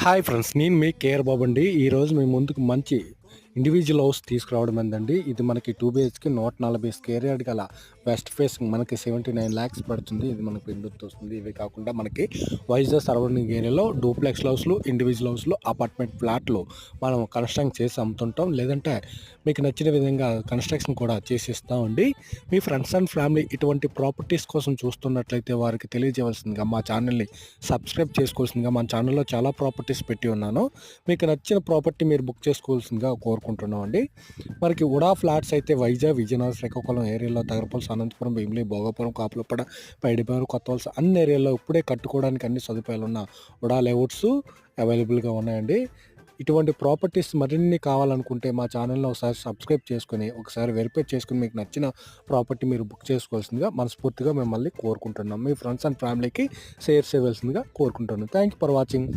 Hi friends నేను మీ care బాబు అండి. ఈరోజు మీ ముందుకు మంచి ఇండివిజువల్ హౌస్ తీసుకురావడం ఏందండి? ఇది మనకి టూ బిహెచ్కి నూట నలభై స్కేర్ యార్డ్ గల వెస్ట్ ఫేస్ మనకి సెవెంటీ నైన్ ల్యాక్స్ పడుతుంది. ఇది మనకి విద్యుత్ వస్తుంది? ఇవి కాకుండా మనకి వైజాగ్ సరౌండింగ్ ఏరియాలో డూప్లెక్స్ హౌస్లు ఇండివిజువల్ హౌస్లు అపార్ట్మెంట్ ఫ్లాట్లు మనం కన్స్ట్రక్ట్ చేసి అమ్ముతుంటాం. లేదంటే మీకు నచ్చిన విధంగా కన్స్ట్రక్షన్ కూడా చేసి ఇస్తామండి మీ ఫ్రెండ్స్ అండ్ ఫ్యామిలీ ఇటువంటి ప్రాపర్టీస్ కోసం చూస్తున్నట్లయితే వారికి తెలియజేయవలసిందిగా మా ఛానల్ని సబ్స్క్రైబ్ చేసుకోవాల్సిందిగా మా ఛానల్లో చాలా ప్రాపర్టీస్ పెట్టి ఉన్నాను. మీకు నచ్చిన ప్రాపర్టీ మీరు బుక్ చేసుకోవాల్సిందిగా కోరుకుంటున్నాం అండి మనకి ఉడా ఫ్లాట్స్ అయితే వైజాగ్ విజయనగరం శ్రీకాకుళం ఏరియాలో తగరపల్స్ అనంతపురం భీమిలి భోగాపురం కాపులపడ పైడిపారు కొత్తవలస అన్ని ఏరియాల్లో ఇప్పుడే కట్టుకోవడానికి అన్ని సదుపాయాలు ఉన్న ఉడా లేఅవుట్స్ అవైలబుల్గా ఉన్నాయండి. ఇటువంటి ప్రాపర్టీస్ మరిన్ని కావాలనుకుంటే మా ఛానల్ని ఒకసారి సబ్స్క్రైబ్ చేసుకుని ఒకసారి వెరిఫై చేసుకుని మీకు నచ్చిన ప్రాపర్టీ మీరు బుక్ చేసుకోవాల్సిందిగా మనస్ఫూర్తిగా మిమ్మల్ని కోరుకుంటున్నాం. మీ ఫ్రెండ్స్ అండ్ ఫ్యామిలీకి షేర్ చేయవలసిందిగా కోరుకుంటున్నాం. Thank you for watching.